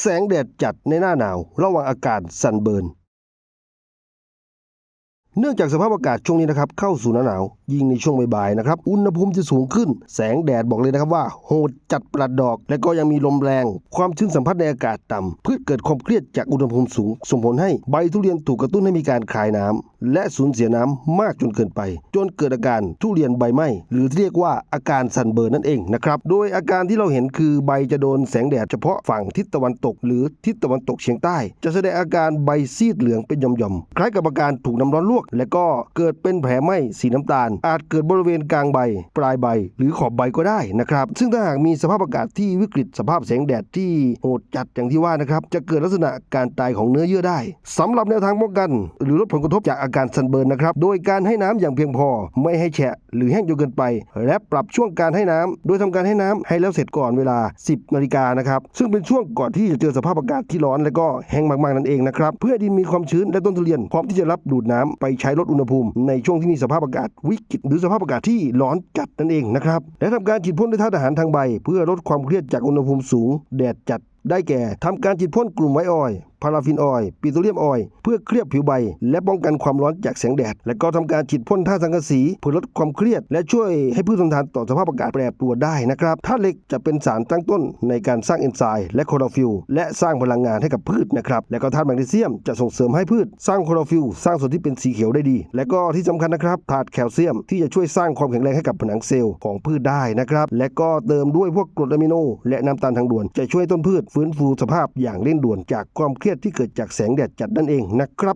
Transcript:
แสงแดดจัดในหน้าหนาว ระวังอาการสันเบิร์น เนื่องจากสภาพอากาศช่วงนี้นะครับเข้าสู่หน้าหนาว ยิ่งในช่วงบ่ายๆนะครับอุณหภูมิจะสูงขึ้น แสงแดดบอกเลยนะครับว่าโหดจัดประดดอก และก็ยังมีลมแรง ความชื้นสัมผัสในอากาศต่ำพืชเกิดความเครียดจากอุณหภูมิสูง ส่งผลให้ใบทุเรียนถูกกระตุ้นให้มีการคายน้ำและสูญเสียน้ำมากจนเกินไป จนเกิดอาการทุเรียนใบไหม้หรือเรียกว่าอาการสันเบิร์นนั่นเองนะครับโดยอาการที่เราเห็นคือใบจะโดนแสงแดดเฉพาะฝั่งทิศตะวันตก หรือทิศตะวันตกเฉียงใต้ จะแสดงอาการใบซีดเหลืองเป็นหย่อมๆคล้ายกับอาการถูกน้ำร้อนลวกและก็เกิดเป็นแผลไหม้สีน้ำตาล อาจเกิดบริเวณกลางใบ ปลายใบ หรือขอบใบก็ได้นะครับ ซึ่งถ้าหากมีสภาพอากาศที่วิกฤตสภาพแสงแดดที่โหดจัดอย่างที่ว่านะครับจะเกิดลักษณะการตายของเนื้อเยื่อได้สำหรับแนวทางป้องกัน หรือลดผลกระทบจากอาการซันเบิร์นนะครับโดยการให้น้ำอย่างเพียงพอ ไม่ให้แฉะหรือแห้งจนเกินไป และปรับช่วงการให้น้ำโดยทำการให้น้ำให้แล้วเสร็จก่อนเวลา 10นาฬิกานะครับซึ่งเป็นช่วงก่อนที่จะเจอสภาพอากาศที่ร้อนและก็แห้งมากๆนั่นเองนะครับเพื่อดินมีความชื้นและต้นทุเรียนพร้อมที่จะรับดูดน้ำไปใช้ลดอุณหภูมิในช่วงที่มีสภาพอากาศวิกฤตหรือสภาพอากาศที่ร้อนจัดนั่นเองนะครับ และทำการฉีดพ่นด้วยธาตุอาหารทางใบ เพื่อลดความเครียดจากอุณหภูมิสูง แดดจัดได้แก่ทำการฉีดพ่นกลุ่มไวท์ออยพาราฟินออยล์ปิโตรเลียมออยล์เพื่อเคลือบผิวใบ และป้องกันความร้อนจากแสงแดด และก็ทำการฉีดพ่นท่าตุสังกะสีเพื่อลดความเครียด และช่วยให้พืชทนทานต่อสภาพอากาศแปรปรวนได้นะครับธาตุเหล็กจะเป็นสารตั้งต้นในการสร้างเอนไซม์และโคลอฟิลและสร้างพลังงานให้กับพืชนะครับและก็ธาตุแมกนีเซียมจะส่งเสริมให้พืช สร้างโคลอฟิลสร้างส่วนที่เป็นสีเขียวได้ดี และก็ที่สำคัญนะครับธาตุแคลเซียมที่จะช่วยสร้างความแข็งแรงให้กับผนังเซลล์ของพืชได้นะครับและก็เติมด้วยพวกกรดอะมิโน และน้ำตาลทางด่วนจะช่วยต้นพืชฟื้นฟูสภาพอย่างเร่งด่วนจากความเครียดที่เกิดจากแสงแดดจัดนั่นเองนะครับ